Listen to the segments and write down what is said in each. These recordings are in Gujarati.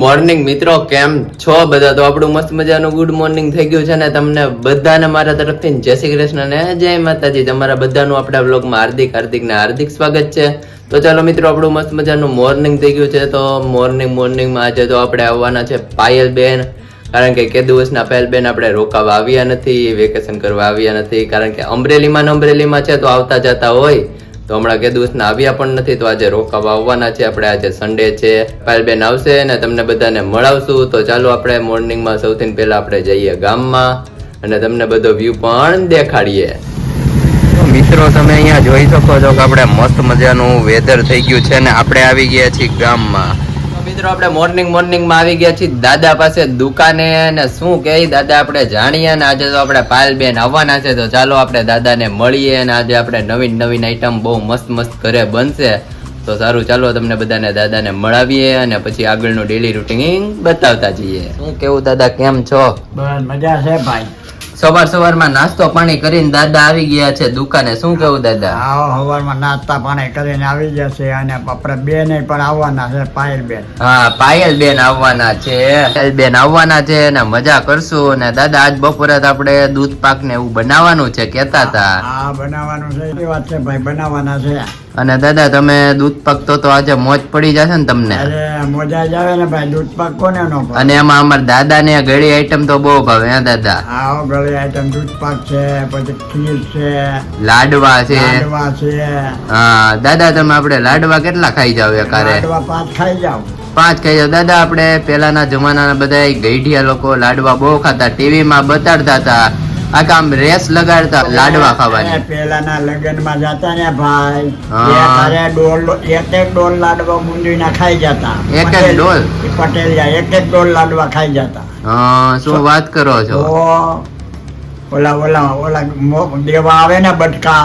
મોર્નિંગ મિત્રો, કેમ છો બધા? તો આપણું મસ્ત મજાનું ગુડ મોર્નિંગ થઈ ગયું છે ને તમને બધાને મારા તરફથી. જય શ્રી કૃષ્ણ ને જય માતાજી. તમારા બધાનું આપણા બ્લોગમાં હાર્દિક હાર્દિક ને હાર્દિક સ્વાગત છે. તો ચાલો મિત્રો, આપણું મસ્ત મજાનું મોર્નિંગ થઈ ગયું છે. તો મોર્નિંગ મોર્નિંગમાં આજે તો આપણે આવવાના છે પાયલ બેન. કારણ કે કે દિવસના પાયલ બેન આપણે રોકાવા આવ્યા નથી વેકેશન કરવા આવ્યા નથી. કારણ કે અમરેલીમાં ને અમરેલીમાં છે, તો આવતા જતા હોય. તો હમણાં કે દિવસના આવ્યા પણ નથી, તો આજે રોકાવા આવવાના છે. આપણે આજે સન્ડે છે. પાયલબેન આવશે અને તમને બધાને મળાવશું. તો ચાલો આપણે મોર્નિંગમાં સૌથી પહેલા આપણે જઈએ ગામમાં અને તમને બધો વ્યૂ પણ દેખાડીએ. મિત્રો, તમે અહીંયા જોઈ શકો છો કે આપણે મસ્ત મજાનું વેધર થઈ ગયું છે ને આપણે આવી ગયા છીએ ગામમાં. મિત્રો, આપણે મોર્નિંગ મોર્નિંગમાં આવી ગયા છીએ. દાદા પાસે દુકાને ને શું કે દાદા, આપણે જાણીએ ને આજે તો આપણે પાયલબેન આવવાના છે. તો ચાલો આપણે દાદાને મળીએ અને આજે આપણે નવીન નવીન આઈટમ બહુ મસ્ત મસ્ત ઘરે બનશે. તો સારું, ચાલો તમને બધાને દાદાને મળાવીએ અને પછી આગળનું ડેલી રૂટીન બતાવતા જઈએ. શું કેવું દાદા, કેમ છો? મજા છે ભાઈ. સવાર સવારમાં નાસ્તો પાણી કરીને દાદા આવી ગયા છે દુકાને. શું કેવું દાદા? આવો સવારમાં નાસ્તા પાણી કરીને આવી જશે અને આપણે બેન પણ આવવાના છે પાયલ બેન. હા પાયલ બેન આવવાના છે. પાયલ બેન આવવાના છે ને મજા કરશું. ને દાદા આજ બપોરે આપડે આપણે દૂધ પાક ને એવું બનાવવાનું છે કેતા હતા. હા બનાવવાનું છે. એ વાત છે ભાઈ બનાવવાના છે. અને દાદા તમે દૂધ પાક તો આજે મોજ પડી જશે ને તમને? મોજા જ આવે ને ભાઈ દૂધ પાક કોને નો અને એમાં અમારા દાદા ને ગળી આઈટમ તો બહુ ભાવે હે દાદા? હા ગળી આઈટમ દૂધ પાક છે પછી ખીર છે લાડવા છે. લાડવા છે. હા દાદા તમે આપણે લાડવા કેટલા ખાઈ જાવ એકારે લાડવા પાંચ ખાઈ જાવ પાંચ ખાઈ જાવ દાદા આપણે પેલાના જમાનાના બધા ગઈઢિયા લોકો લાડવા બહુ ખાતા ટીવીમાં બતાડતા હતા. આખા કામ રેસ લગાડતા લાડવા ખાવાની. પેલાના લગ્નમાં જતા ને ભાઈ. હા. ડોલ એક એક ડોલ લાડવા મુંદીના ખાઈ જતા. એક એક ડોલ? પટેલ એક એક ડોલ લાડવા ખાઈ જતા. હા શું વાત કરો છો? ઓલા ઓલા ઓલા દેવા આવે ને બટકા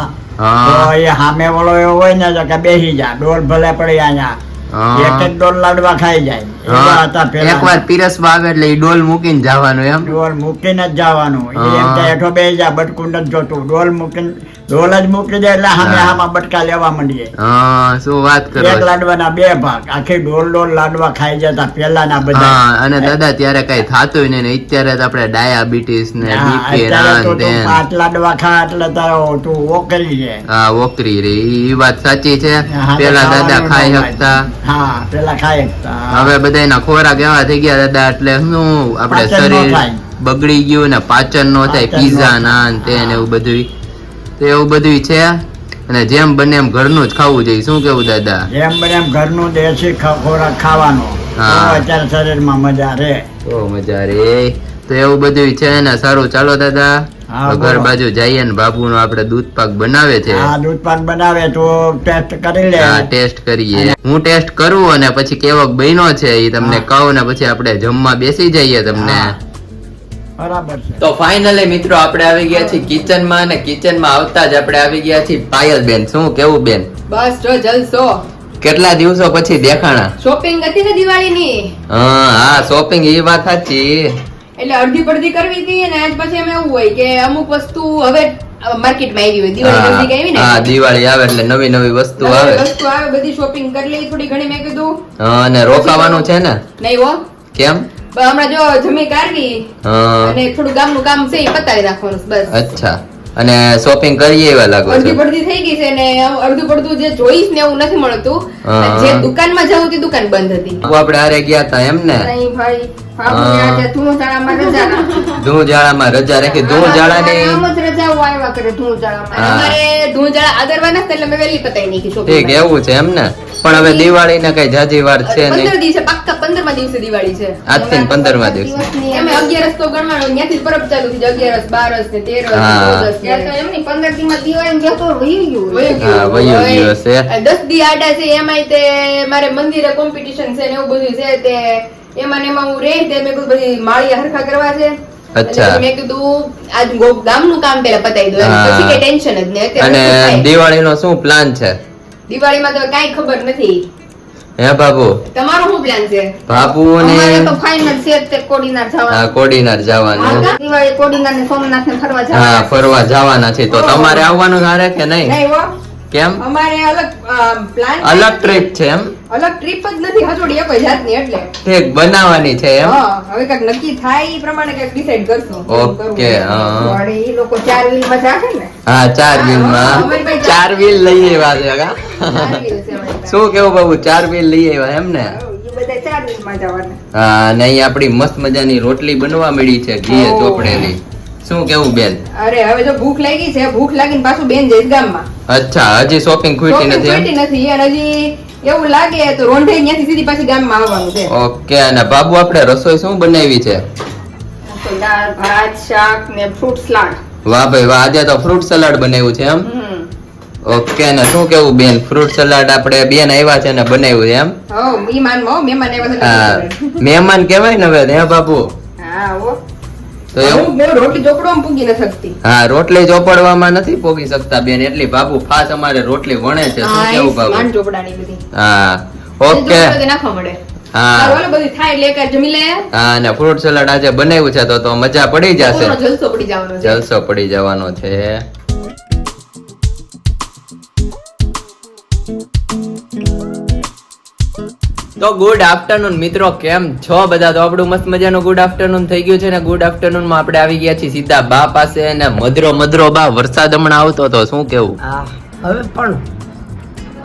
એ સામે વાળો એવો હોય ને કે બેસી જા ડોલ ભલે પડે અહીંયા. એક એક ડોલ લાડવા ખાઈ જાય. એવા હતા પેલા એકવાર પીરસવા આવે એટલે ઈ ડોલ મૂકીને જવાનું એમ? ડોલ મૂકીને જ જવાનું. એમ કે. હેઠો બેસી જા બટકું જ જોતું. ડોલ મૂકીને ડોલ જ મૂકી દે એટલે હામે હામાં બટકા લેવા માંડીએ. હા શું વાત કરો એક લાડવાના બે ભાગ. આખી ડોલ ડોલ લાડવા ખાઈ જતા પેલાના બધા. અને દાદા ત્યારે કઈ થાતું નહીં ને અત્યારે તો આપણે ડાયાબિટીસ ને બીપી રાન તેન પાંચ લાડવા ખા એટલે તારો તું ઓકરી છે. હા ઓકરી રે. ઈ વાત સાચી છે. પેલા દાદા ખાઈ શકતા હા પેલા ખાઈ શકતા હવે બધાના ખોરાક એવા થઈ ગયા દાદા એટલે શું આપણે શરીર બગડી ગયું ને પાચન નો થાય. પીઝા ના તે ને એવું બધું તો એવું બધું છે? અને જેમ બને એમ ઘરનું જ ખાવું જોઈએ. શું કેવું દાદા? જેમ બને એમ ઘરનું દેશી ખોરાક ખાવાનો. અત્યારે શરીરમાં મજા રે ઓ મજા રે તો એવું બધું છે ને? સારું. ચાલો દાદા. ઘર બાજુ જઈએ ને બાપુ નો આપડે દૂધ પાક બનાવે છે. હા દૂધ પાક બનાવે તો ટેસ્ટ કરી લે. હા ટેસ્ટ કરીએ. હું ટેસ્ટ કરું અને પછી કેવો બન્યો છે એ તમને કહું ને પછી આપણે જમવા બેસી જઈએ તમને. બરાબર છે. તો ફાઇનલી મિત્રો આપણે આવી ગયા છીએ કિચનમાં અને કિચનમાં આવતા જ આપણે આવી ગયા છીએ પાયલ બેન. શું કેવું બેન? બસ જો જલસો. કેટલા દિવસો પછી દેખાણા? શોપિંગ હતી ને દિવાળીની? હા હા શોપિંગ એ વાત સાચી. એટલે અડધી પડધી કરવી હતી અને આજ પછી એમ એવું હોય કે અમુક વસ્તુ હવે માર્કેટમાં આવી હોય. દિવાળી નજીક આવી ને? હા દિવાળી આવે એટલે નવી નવી વસ્તુ આવે. વસ્તુ આવે બધી શોપિંગ કરી લઈ થોડી ઘણી મેં કીધું. હા, અને રોકાવાનું છે ને? નહીં હો. કેમ? હમણાં જો જમી કાઢવી અને થોડું ગામનું કામ છે એ પતાવી રાખવાનું બસ. અચ્છા. અને શોપિંગ કરીએ એવા લાગો અડધી છો પડધી થઈ ગઈ છે ને અડધું પડધું જે જોઈશ ને એવું નથી મળતું. જે દુકાનમાં જવું તે દુકાન બંધ હતી. આપણે આરે ગયા હતા એમ ને? નહીં ભાઈ ધૂળજાળામાં રજા રાખી. રજા કરે ધૂળજાળામાં. અમારે ધૂળજાળા એટલે મેં વહેલી પતાવી નાખી ઠીક એવું છે એમ ને? પણ હવે દિવાળી ને કઈ જાજી વાર છે નહીં. દિવસે પાક્કા પંદરમા દિવસે દિવાળી છે આજથી ને પંદરમા દિવસે એમે અગિયારસ તો ગણવાનો ત્યાંથી પરબ ચાલુ થઈ જાય. અગિયારસ બારસ ને તેરસ ને હા. ચૌદસ ને વહી ગયું. હા, વહી ગયું હશે. હવે દી આડા છે એમાંય તે મારે મંદિરે કોમ્પિટિશન છે ને એવું બધું છે તે એમાં ને એમાં હું રહી તે મેં કીધું બધી માળિયા હરખા કરવા છે અચ્છા. મેં કીધું આજ ગામનું કામ પેલા પતાવી દો. પછી કઈ ટેન્શન જ નહીં અને શું પ્લાન છે દિવાળીમાં તો કઈ ખબર નથી હે બાબુ તમારો શું પ્લાન છે? બાબુ ને તો ફાઇનલ છે તે કોડીનાર હા જવાનું કોડીનાર જવાનું. દિવાળી કોડીનાર ને સોમનાથ ને ફરવા હા ફરવા જવાના છે. તો તમારે આવવાનું હારે કે નહીં? નહીં હો. કેમ? અમારે અલગ પ્લાન અલગ ટ્રીપ છે એમ? અલગ ટ્રીપ જ નથી હજોડી એક જાતની એટલે. ઠીક બનાવવાની છે એમ? હા હવે કંઈક નક્કી થાય એ પ્રમાણે કંઈક ડિસાઈડ કરશું. ઓકે, હા. એ લોકો ચાર વ્હીલમાં જાશે ને? હા ચાર વ્હીલમાં. ચાર વ્હીલ લઈ આવ્યા છે કા? શું કેવું બાબુ ચાર વ્હીલ લઈ આવ્યા એમ ને? હા અને અહીં આપણી મસ્ત મજાની રોટલી બનવા મળી છે ઘીએ ચોપડેલી. શું કેવું બેન? અરે હવે જો ભૂખ લાગી છે ભૂખ લાગીને પાછું બેન જઈશ ગામમાં. અચ્છા હજી શોપિંગ ખૂટી નથી ખૂટી નથી અને હજી એવું લાગે તો રોંઢે ત્યાંથી સીધી પાછી ગામમાં આવવાનું છે. ઓકે અને બાબુ આપણે રસોઈ શું બનાવી છે? દાળ ભાત શાક ને ફ્રૂટ સલાડ વાહ ભાઈ વાહ આજે તો ફ્રૂટ સલાડ બનાવ્યું છે એમ? ઓકે ને શું કેવું બેન? ફ્રૂટ સલાડ આપણે બેન આવ્યા છે ને બનાવ્યું એમ? મહેમાન હા એટલે મહેમાન કહેવાય ને હવે હે બાબુ? હા. હો રોટલી ચોપડવામાં નથી પોગી શકતા બેન. એટલી બાબુ ખાસ અમારે રોટલી વણે છે. શું કેવું બાબુ બધી. હા ઓકે. હા. સારું, થાય એટલે જમી લે. હા ને ફ્રૂટ સલાડ આજે બનાવ્યું છે તો તો મજા પડી જશે. જલસો પડી જવાનો છે. જલસો પડી જવાનો છે. તો ગુડ આફ્ટરનૂન મિત્રો, કેમ છો બધા? તો આપણું મસ્ત મજાનું ગુડ આફ્ટરનૂન થઈ ગયું છે ને ગુડ આફ્ટરનૂનમાં આપણે આવી ગયા છીએ સીધા બા પાસે ને મધરો મધરો બા, વરસાદ હમણાં આવતો તો શું કેવું? હવે પણ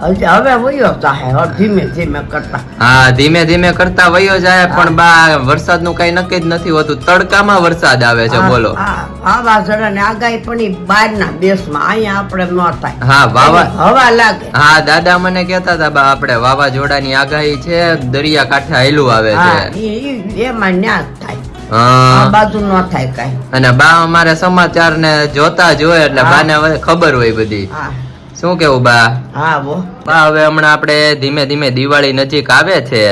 હવે વયો જાહે ધીમે ધીમે કરતા. હા ધીમે ધીમે કરતા વયો જાય પણ બા વરસાદનું કઈ નક્કી જ નથી હોતું. તડકામાં વરસાદ આવે છે બોલો. આ વાવાઝોડા ને આગાહી પણ ઈ બહારના દેશમાં અહીંયા આપણે ન થાય. હા વાવા હવા લાગે. હા દાદા મને કહેતા હતા બા આપણે વાવાઝોડાની આગાહી છે દરિયા કાંઠે આયલું આવે છે. ઈ- ઈ- એમાં ન્યા થાય. બાજુ ન થાય કાંઈ. અને બા અમારે સમાચાર ને જોતા જ એટલે બા ને ખબર હોય બધી. શું કેવું બા? હા બા હવે હમણાં આપણે ધીમે ધીમે દિવાળી નજીક આવે છે.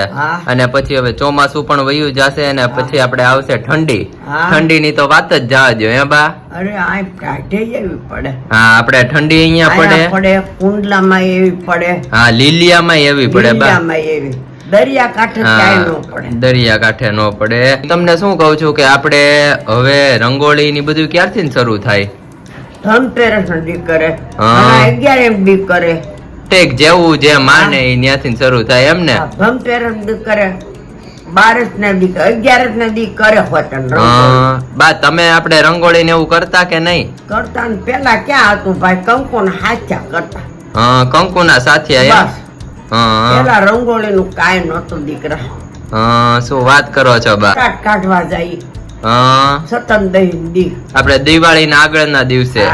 અને પછી હવે ચોમાસું પણ વયું જશે અને પછી આપણે આવશે ઠંડી. ઠંડી ની તો વાત જ જવા દો હે બા? અરે આ કાઢે એવી પડે. હા આપણે ઠંડી અહીંયા પડે. પડે કુંડલામાં એવી પડે. હા લીલિયામાં એવી પડે બા. લીલિયામાં એવી. દરિયા કાંઠે નો પડે. દરિયા કાંઠે ન પડે. તમને શું કહું છું કે આપણે હવે રંગોળી ની બધું ક્યારથી શરૂ થાય? ધનતેરસ દી કરે. અને અગિયાર એમ બી કરે. ટેક જેવું જે માને એ ત્યાંથી શરૂ થાય એમ ને આ ધનતેરસ દી કરે. બારસ ને દી અગિયારસ ને દી કરે હોતન બા તમે આપણે રંગોળી ને એવું કરતા કે નહીં? કરતા ને પેલા ક્યાં હતું ભાઈ? કંકુ ને હાથ્યા કરતા. હા કંકુના સાથિયા એમ? પેલા રંગોળી નું કાંઈ નતું દીકરા. હા શું વાત કરો છો બા? કાઢવા જાય. સતન દહીં દી આપણે દિવાળી ના આગળના દિવસે.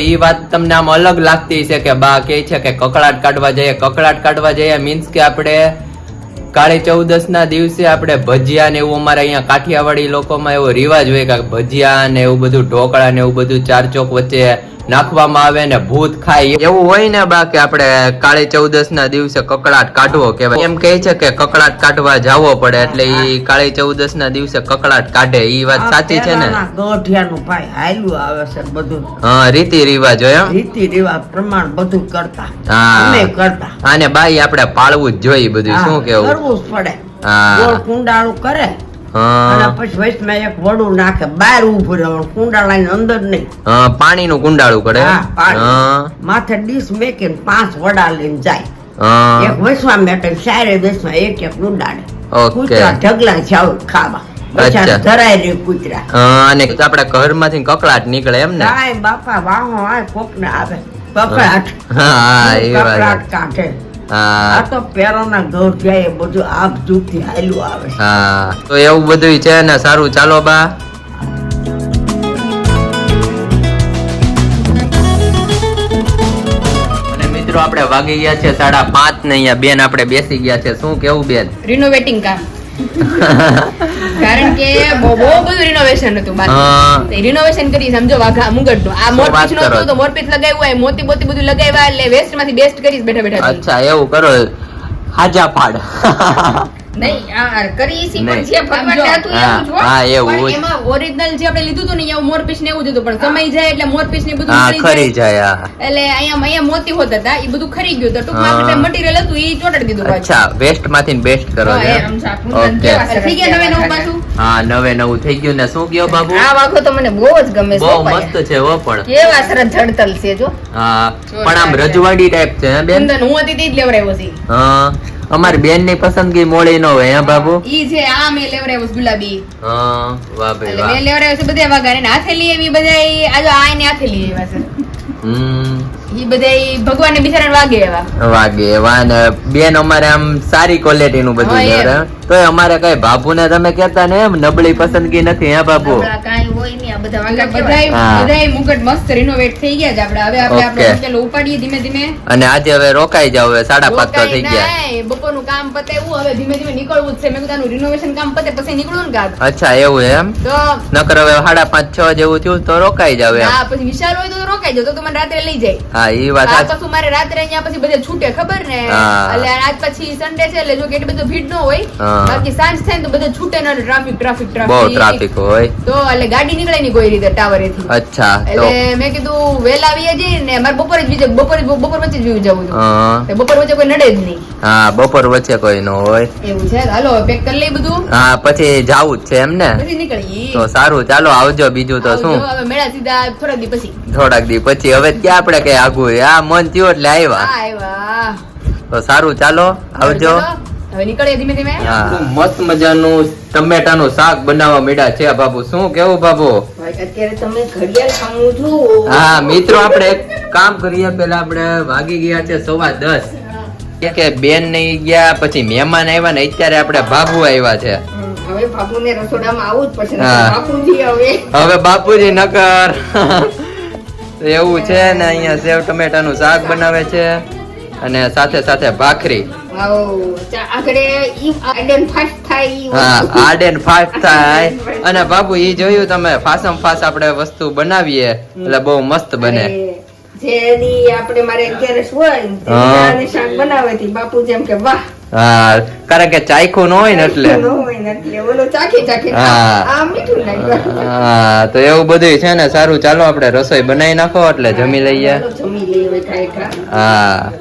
ઈ વાત તમને આમ અલગ લાગતી છે કે બા કે છે કે કકડાટ કાઢવા જઈએ કકડાટ કાઢવા જઈએ મીન્સ કે આપણે કાળી ચૌદસ ના દિવસે આપણે ભજીયા ને એવું અમારે અહીંયા કાઠિયાવાડી લોકોમાં એવો રિવાજ હોય કે ભજીયા ને એવું બધું ઢોકળા ને એવું બધું ચાર ચોક વચ્ચે નાખવામાં આવે ને ભૂત ખાય એવું હોય ને બા કે આપણે કાળી ચૌદસ ના દિવસે કકડાટ કાઢવો કહેવાય. એમ કહે છે કે કકડાટ કાઢવા જવો પડે એટલે ઈ કાળી ચૌદસ ના દિવસે કકડાટ કાઢે ઈ વાત સાચી છે ને? ગોઠિયાનું ભાઈ હાલ્યું આવે છે બધું. હા રીતિ રિવાજ હોય એમ? રીતિ રિવાજ પ્રમાણ બધું કરતા. હા. કરતા. આને બાઈ આપણે પાળવું જ જોઈએ બધું શું કેવું? કરવું જ પડે. હા. કુંડાળું કરે અને પછી વચમાં એક વડું નાખે બહાર ઉભું રહેવાનું કુંડાળાની અંદર નહીં. હા, પાણીનું કુંડાળું કરે પાણી. માથે ડીશ મેકીને પાંચ વડા લઈને જાય. એક વસવા મેટે સારે દેશમાં એક એક કૂતરા ઢગલા જાવ ખાવા. નીકળે એમ ને? બાપા વાહો કોક ને આવે. કકડાટ કાઢે આ તો પેરોના ઘર જાય બધું આગ જુગથી હાલ્યું આવે હા તો એવું બધું છે ને સારું. ચાલો બા. મિત્રો આપણે વાગી ગયા છે સાડા પાંચ ને અહીંયા. બેન આપણે બેસી ગયા છે. શું કેવું બેન? રિનોવેટિંગ કામ. કારણ કે બહુ બધું રિનોવેશન હતું બાકી. રિનોવેશન કરી સમજો વાઘા મુગટનું આ મોરપીચનું હતું તો મોરપીચ લગાવ્યું હોય મોતી મોતી બધું લગાવ્યા એટલે વેસ્ટમાંથી બેસ્ટ કરીશ બેઠા બેઠા અચ્છા એવું કરો. હાજા પાડ નહીં આ કરી છે પણ નહીં. જે ભગવાનને આમ જો. હતું એવું જ હો. હા એવું પણ જ. એમાં ઓરિજિનલ જે આપણે લીધું હતું ને એવું મોરપીસ ને એવું જ હતું પણ સમય જાય એટલે મોરપીસ ને બધું ખરી જાય. જાય એટલે અહીંયા અહીંયા મોતી હોતા હતા એ બધું ખરી ગયું તો ટૂંકમાં આપણે મટીરિયલ હતું એ ચોટાડી દીધું અચ્છા વેસ્ટમાંથી બેસ્ટ કરો હા, છો એમ. આમ છે, આ કુંદન ઓકે. થઈ ગયા નવે નવું પાછું? હા નવે નવું થઈ ગયું ને શું કયો બાબુ? આ વાઘો તો મને બહુ જ ગમે છે બહુ મસ્ત છે પણ. કેવા સરસ જડતલ છે જો. હા પણ આમ રજવાડી ટાઈપ છે બેન? હું હતી તે જ લેવડાવ્યો છે. હા. અમારી બેનની પસંદગી મોડી નો હોય હા બાબુ? ઈ છે આ મે લેવડાવ્યો ગુલાબી. હા વાહ ભાઈ વાહ. મેં લેવડાવ્યો છે બધા વાગા ને હાથેલી એવી બધા આ જો આ એને હાથેલી એવા છે. હમ. ઈ બધા ભગવાન ને બિચારા વાગે એવા. વાગે એવા ને બેન અમારે આમ સારી ક્વોલિટી નું બધું હા, તોય અમારે કઈ બાબુ ને તમે કેતા ને એમ નબળી પસંદગી નથી હે બાબુ હોય નહીં, આ બધા મુગટ મસ્ત રિનોવેટ થઈ ગયા છે આપણે. હવે આપણે ઓકે. આપણો ઉપાડીએ ધીમે ધીમે. અને આજે હવે રોકાઈ જાવ હવે સાડા પાંચ તો થઈ ગયા. બપોરનું કામ પતે હવે ધીમે ધીમે નીકળવું જ છે. મેં કીધું રિનોવેશન કામ પતે પછી નીકળવું ને કાં અચ્છા એવું એમ? તો નકર હવે સાડા પાંચ છ જેવું થયું તો રોકાઈ જાવ હા પછી વિશાલ હોય તો રોકાઈ જાવ તો તો રાત્રે લઈ જાય. હા એ વાત આ સાચી. મારે રાત્રે અહીંયા પછી બધે છૂટે ખબર ને? એટલે આજ પછી સન્ડે છે એટલે જો કે એટલી બધું ભીડ ન હોય. બાકી સાંજ થાય તો બધા છૂટે ને ટ્રાફિક ટ્રાફિક બહુ ટ્રાફિક હોય. તો એટલે ગાડી નીકળે ની કોઈ રીતે ટાવરેથી અચ્છા એટલે મેં કીધું વેલા આવી જઈએ ને મારે બપોરે જ બીજે બપોરે બપોર વચ્ચે જ બીજું જવું હતું બપોર વચ્ચે કોઈ નડે જ નહીં. હા બપોર વચ્ચે કોઈ ન હોય. એવું છે? હાલો પેક કરી લઈ બધું. હા પછી જાવું જ છે એમ ને? પછી નીકળીએ. તો સારું ચાલો આવજો બીજું તો શું? હવે મેળા સીધા થોડા દી પછી. થોડાક દી પછી. હવે ક્યાં આપણે કઈ આગું? આ મન થયું એટલે આવ્યા. તો સારું ચાલો આવજો. હવે નીકળીએ ધીમે ધીમે. મસ્ત મજાનું ટમેટાનું શાક બનાવવા માંડ્યા છે બાબુ શું કેવું બાબુ અત્યારે તમે ઘડિયાળ ખાવું છું હા મિત્રો આપણે એક કામ કરીએ. પેલા આપણે વાગી ગયા છે સવા દસ. કે બેન નહીં ગયા પછી મહેમાન આવ્યા ને અત્યારે આપણે બાબુ આવ્યા છે. હવે બાપુને રસોડામાં આવું જ પડશે હા. બાપુજી હવે. હવે બાપુજી નકર. એવું છે ને અહીંયા સેવ ટમેટાનું શાક બનાવે છે અને સાથે સાથે ભાખરી. અને બાપુ એ જોયું તમે ફાસમ ફાસ આપણે વસ્તુ બનાવીએ એટલે બહુ મસ્ત બને. અરે, આપણે મારે અગિયારસ હોય હા. શાક બનાવે બાપુ જેમ કે વાહ. હા કારણ કે ચાખું ન હોય ને એટલે. હા. તો એવું બધું છે ને સારું ચાલો આપણે રસોઈ બનાવી નાખો એટલે જમી લઈએ. હા.